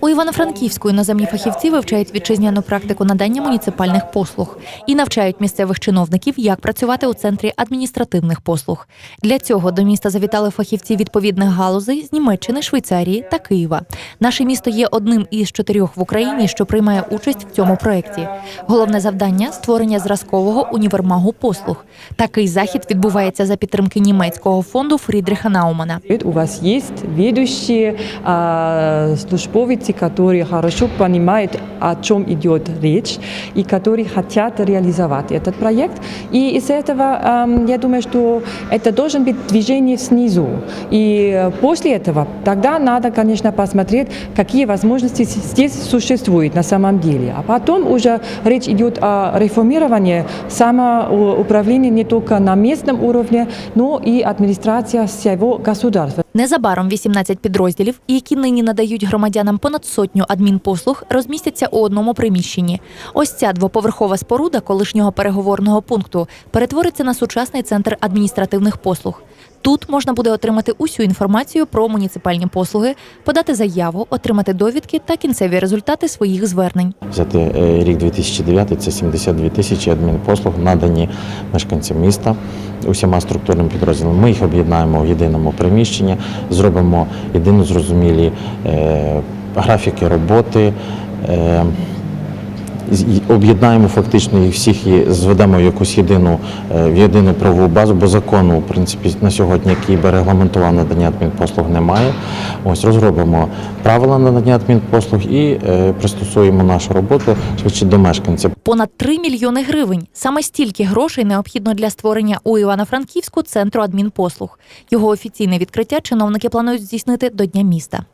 У Івано-Франківську іноземні фахівці вивчають вітчизняну практику надання муніципальних послуг і навчають місцевих чиновників, як працювати у центрі адміністративних послуг. Для цього до міста завітали фахівці відповідних галузей з Німеччини, Швейцарії та Києва. Наше місто є одним із чотирьох в Україні, що приймає участь в цьому проєкті. Головне завдання створення зразкового універмагу послуг. Такий захід відбувається за підтримки німецького фонду Фрідріха Наумана. У вас есть ведущие а, службовцы, которые хорошо понимают, о чем идет речь, и которые хотят реализовать этот проект. И из этого, ам, я думаю, что это должен быть движение снизу. И э, после этого тогда надо, конечно, посмотреть, какие возможности с- здесь существуют на самом деле. А потом уже речь идет о реформировании самоуправления не только на местном уровне, но и администрация всего государства. Незабаром 18 підрозділів, які нині надають громадянам понад сотню адмінпослуг, розмістяться у одному приміщенні. Ось ця двоповерхова споруда колишнього переговорного пункту перетвориться на сучасний центр адміністративних послуг. Тут можна буде отримати усю інформацію про муніципальні послуги, подати заяву, отримати довідки та кінцеві результати своїх звернень. Взяти е, рік 2009 – це 72 тисячі адмінпослуг, надані мешканцям міста усіма структурними підрозділами. Ми їх об'єднаємо в єдиному приміщенні, зробимо єдино зрозумілі е, графіки роботи. Е, об'єднаємо фактично їх всіх і зведемо якусь єдину е, в єдину правову базу, бо закону, в принципі, на сьогодні, який би регламентував надання адмінпослуг, немає. Ось розробимо правила надання адмінпослуг і е, пристосуємо нашу роботу швидше до мешканця. Понад 3 мільйони гривень. Саме стільки грошей необхідно для створення у Івано-Франківську центру адмінпослуг. Його офіційне відкриття чиновники планують здійснити до Дня міста.